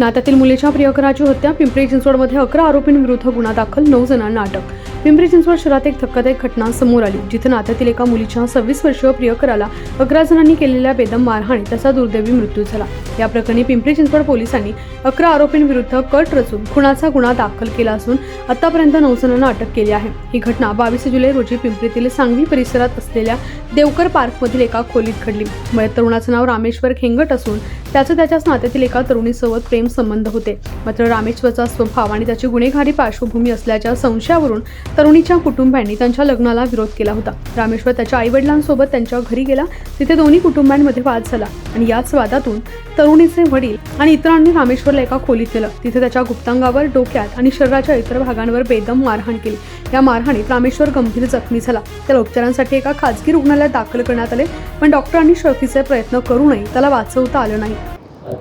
नात्यातील मुलीच्या प्रियकराची हत्या पिंपरी चिंचवडमध्ये अकरा आरोपींविरुद्ध गुन्हा दाखल नऊ जणांना अटक पिंपरी चिंचवड शहरात एक धक्कादायक घटना समोर आली जिथे नात्यातील एका मुलीच्या सव्वीस वर्षीय प्रियकराला अकरा जणांनी केलेल्या बेदम मारहाणीत त्याचा दुर्दैवी मृत्यू झाला. या प्रकरणी पिंपरी चिंचवड पोलिसांनी अकरा आरोपींविरुद्ध कट रचून खुनाचा गुन्हा दाखल केला असून आतापर्यंत नऊ जणांना अटक केली आहे. ही घटना बावीस जुलै रोजी पिंपरीतील सांगवी परिसरात असलेल्या देवकर पार्कमधील एका खोलीत घडली. मयत तरुणाचं नाव रामेश्वर खेंगट असून त्याचं त्याच्याच नात्यातील एका तरुणीसोबत प्रेम संबंध होते. मात्र रामेश्वरचा स्वभाव आणि त्याची गुन्हेगारी पार्श्वभूमी असल्याच्या संशयावरून तरुणीच्या कुटुंबियांनी त्यांच्या लग्नाला विरोध केला होता. रामेश्वर त्याच्या आईवडिलांसोबत त्यांच्या घरी गेला. तिथे दोन्ही कुटुंबांमध्ये वाद झाला आणि याच वादातून तरुणीचे वडील आणि इतरांनी रामेश्वरला एका खोलीत नेलं. तिथे त्याच्या गुप्तांगावर डोक्यात आणि शरीराच्या इतर भागांवर बेदम मारहाण केली. या मारहाणीत रामेश्वर गंभीर जखमी झाला. त्याला उपचारांसाठी एका खाजगी रुग्णालयात दाखल करण्यात आले पण डॉक्टरांनी शर्थीचे प्रयत्न करूनही त्याला वाचवता आलं नाही.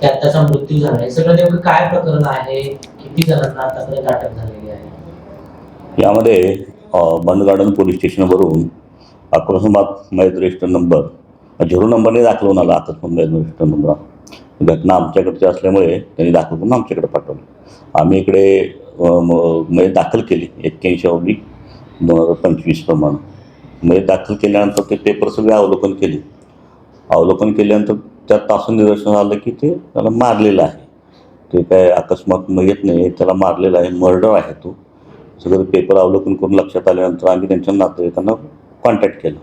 त्यात त्याचा मृत्यू झाला. सगळं नेमकं काय प्रकरण आहे? किती जणांना आतापर्यंत अटक झालेली आहे? यामध्ये बंद गार्डन पोलीस स्टेशनवरून अकस्मात मयत रजिस्टर नंबर झिरो नंबरने दाखल होऊन आला अकस्मात मयत रजिस्टर नंबर घटना आमच्याकडची असल्यामुळे त्यांनी दाखल करून आमच्याकडे पाठवलं. आम्ही इकडे अ, म- दाखल केली एक्क्याऐंशी ऑब्लिक दोन हजार पंचवीस प्रमाणे. मयत दाखल केल्यानंतर ते पेपर सगळे अवलोकन केले. अवलोकन केल्यानंतर त्यात असं निदर्शन आलं की ते त्याला मारलेलं आहे. ते काय अकस्मात येत नाही त्याला मारलेला आहे मर्डर आहे तो. सगळं पेपर अवलोकन करून लक्षात आल्यानंतर आम्ही त्यांच्या नातेवाईकांना कॉन्टॅक्ट केलं.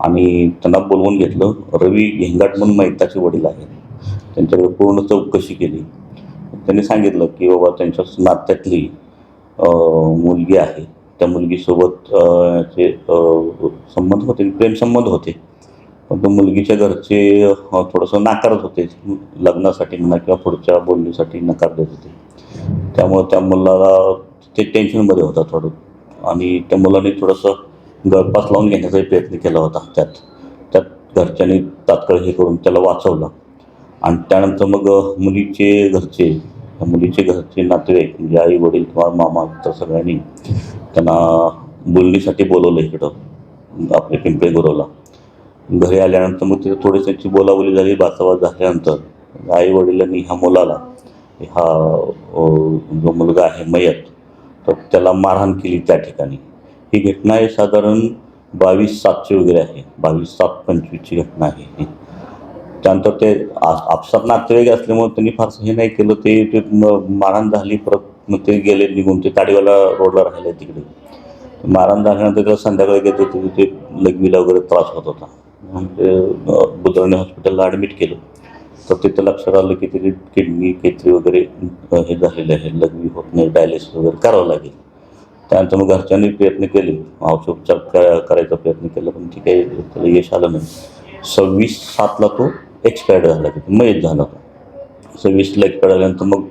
आणि त्यांना बोलवून घेतलं रवी घेंगाट म्हणून मैताचे वडील आहेत. त्यांच्याकडे पूर्ण चौकशी केली. त्यांनी सांगितलं की बाबा त्यांच्या नात्यातली मुलगी आहे. त्या मुलगीसोबत चे संबंध होते प्रेमसंबंध होते. पण तो मुलगीच्या घरचे थोडंसं नाकारत होते. लग्नासाठी म्हणा किंवा पुढच्या बोलणीसाठी नकार देत होते. त्यामुळे त्या मुलाला ते टेन्शनमध्ये होता थोडं. आणि त्या मुलाने थोडंसं गळपास लावून घेण्याचाही प्रयत्न केला होता त्यात. त्यात घरच्यांनी तात्काळ हे करून त्याला वाचवलं. आणि त्यानंतर मग मुलीचे घरचे मुलीचे घरचे नातेवाईक म्हणजे आई वडील किंवा मामा तर सगळ्यांनी त्यांना बोलणीसाठी बोलवलं इकडं आपल्या पिंपळे गुरवला घरी आल्यानंतर मग तिथे थोडी त्यांची बोलाबोली झाली. बाचाबाच झाल्यानंतर आई वडिलांनी ह्या मुलाला हा जो मुलगा आहे मयत तर त्याला मारहाण केली त्या ठिकाणी. ही घटना आहे साधारण बावीस सातशे वगैरे आहे. बावीस सात पंचवीसची घटना आहे ही. त्यानंतर ते आपसात नातेवाईक असल्यामुळे त्यांनी फारसं हे नाही केलं. ते ते मारहाण झाली परत मग ते गेले निघून ते ताडीवाला रोडला राहिले तिकडे. मारहाण झाल्यानंतर त्याला संध्याकाळी घेत होते ते लगवीला वगैरे त्रास होत होता. म्हणजे, मग हॉस्पिटलला ॲडमिट केलं. तर तिथं लक्षात आलं की त्याची किडनी केत्री वगैरे हे झालेले आहे. लघवी होत नाही डायलिसिस वगैरे करावं लागेल. त्यानंतर मग घरच्यांनी प्रयत्न केले. औषधोपचार करा- करायचा प्रयत्न केला पण ती काही त्याला यश आलं नाही. सव्वीस सातला तो एक्सपायर्ड झाला. तिथे मयत झाला तो. सव्वीसला एक्सपायर्ड झाल्यानंतर मग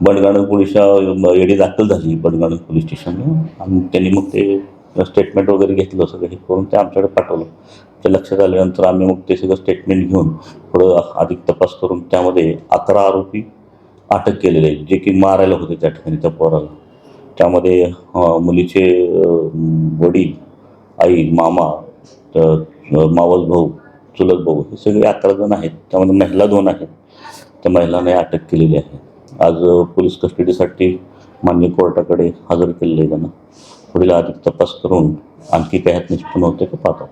बंडगाणं पोलिसच्या एडी दाखल झाली बंडगाणं पोलीस स्टेशनला. आणि त्यांनी मग ते स्टेटमेंट वगैरे घेतलं सगळं हे करून ते आमच्याकडे पाठवलं. ते लक्षात आल्यानंतर आम्ही मग ते सगळं स्टेटमेंट घेऊन थोडं अधिक तपास करून त्यामध्ये अकरा आरोपी अटक केलेले आहेत जे की मारायला होते त्या ठिकाणी त्या पोराला. त्यामध्ये मुलीचे वडील आई मामा तर मावस भाऊ चुलत भाऊ हे सगळे अकरा जण आहेत. त्यामध्ये महिला दोन आहेत. त्या महिलांना अटक केलेली आहे. आज पोलीस कस्टडीसाठी मान्य कोर्टाकडे हजर केलेले त्यांना पुढील अधिक तपास करून आणखी काही निष्पन्न होते का पाहतो.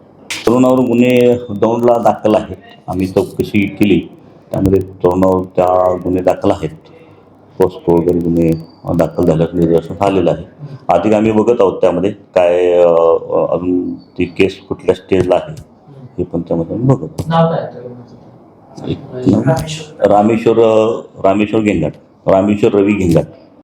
तरुणावर गुन्हे दौंडला दाखल आहेत आम्ही चौकशी केली. त्यामध्ये तरुणावर त्या गुन्हे दाखल आहेत. पोस्को वगैरे गुन्हे दाखल झाल्याचं निदर्शन आलेलं आहे. अधिक आम्ही बघत आहोत त्यामध्ये काय अजून ती केस कुठल्या स्टेजला आहे हे पण त्यामध्ये आम्ही बघत आहोत? रामेश्वर. रामेश्वर घेंगाट रामेश्वर रवी घेंगाट